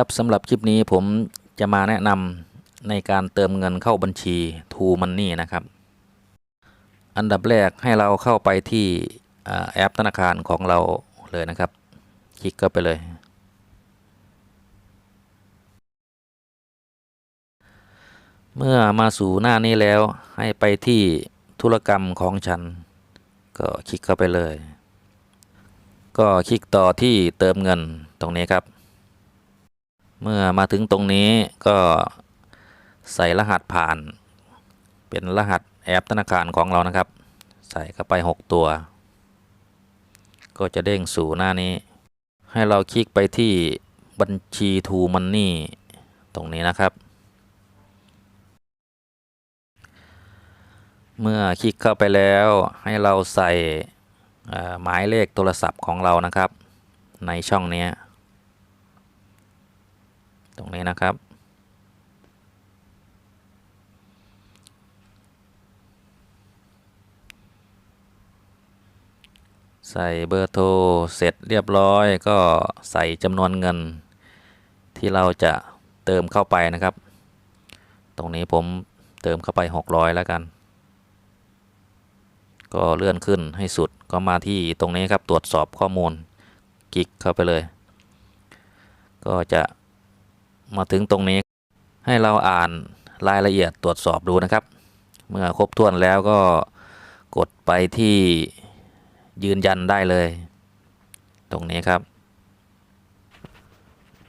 ครับสำหรับคลิปนี้ผมจะมาแนะนำในการเติมเงินเข้าบัญชี True Money นะครับ อันดับแรกให้เราเข้าไปที่แอปธนาคารของเราเลยนะครับ คลิกเข้าไปเลย เมื่อมาสู่หน้านี้แล้วให้ไปที่ธุรกรรมของฉัน ก็คลิกเข้าไปเลย ก็คลิกต่อที่เติมเงินตรงนี้ครับ เมื่อมาถึงตรงนี้ก็ใส่รหัสผ่าน เป็นรหัสแอปธนาคารของเรานะครับ ใส่เข้าไป 6 ตัว ก็จะเด้งสู่หน้านี้ ให้เราคลิกไปที่บัญชี True Money ตรงนี้นะครับ เมื่อคลิกเข้าไปแล้วให้เราใส่หมายเลขโทรศัพท์ของเรานะครับ ในช่องนี้ ตรงนี้นะครับ ใส่เบอร์โทรเสร็จเรียบร้อยก็ใส่จำนวนเงิน ที่เราจะเติมเข้าไปนะครับ ตรงนี้ผมเติมเข้าไป 600 แล้วกัน ก็เลื่อนขึ้นให้สุดก็มาที่ตรงนี้ครับตรวจสอบข้อมูลคลิกเข้าไปเลย ก็จะ มาถึงตรงนี้ ให้เราอ่านรายละเอียดตรวจสอบดูนะครับ เมื่อครบถ้วนแล้วก็กดไปที่ยืนยันได้เลย ตรงนี้ครับ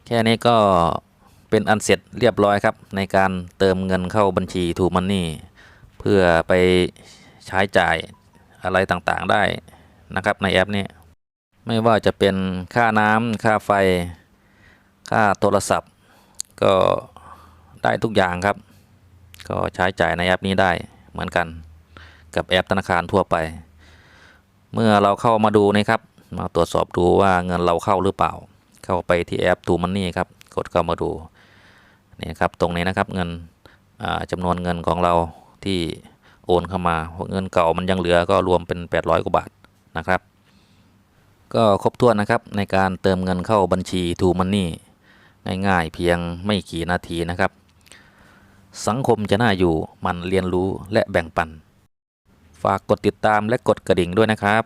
แค่นี้ก็เป็นอันเสร็จเรียบร้อยครับ ในการเติมเงินเข้าบัญชี True Money เพื่อไปใช้จ่ายอะไรต่างๆได้นะครับในแอปนี้ ไม่ว่าจะเป็นค่าน้ำค่าไฟ ค่าโทรศัพท์ ก็ได้ทุกอย่างครับ ก็ใช้จ่ายในแอปนี้ได้เหมือนกันกับแอปธนาคารทั่วไป เมื่อเราเข้ามาดูนะครับ มาตรวจสอบดูว่าเงินเราเข้าหรือเปล่า เข้าไปที่แอป True Money ครับกดเข้ามาดูนี่ครับตรงนี้นะครับเงินอ่าจำนวนเงินของเราที่โอนเข้ามาเงินเก่ามันยังเหลือก็รวมเป็น 800 กว่าบาทนะครับ ก็ครบถ้วนนะครับในการเติมเงินเข้าบัญชี True Money ง่ายๆ เพียงไม่กี่นาทีนะครับ สังคมจะน่าอยู่มันเรียนรู้และแบ่งปัน ฝากกดติดตามและกดกระดิ่งด้วยนะครับ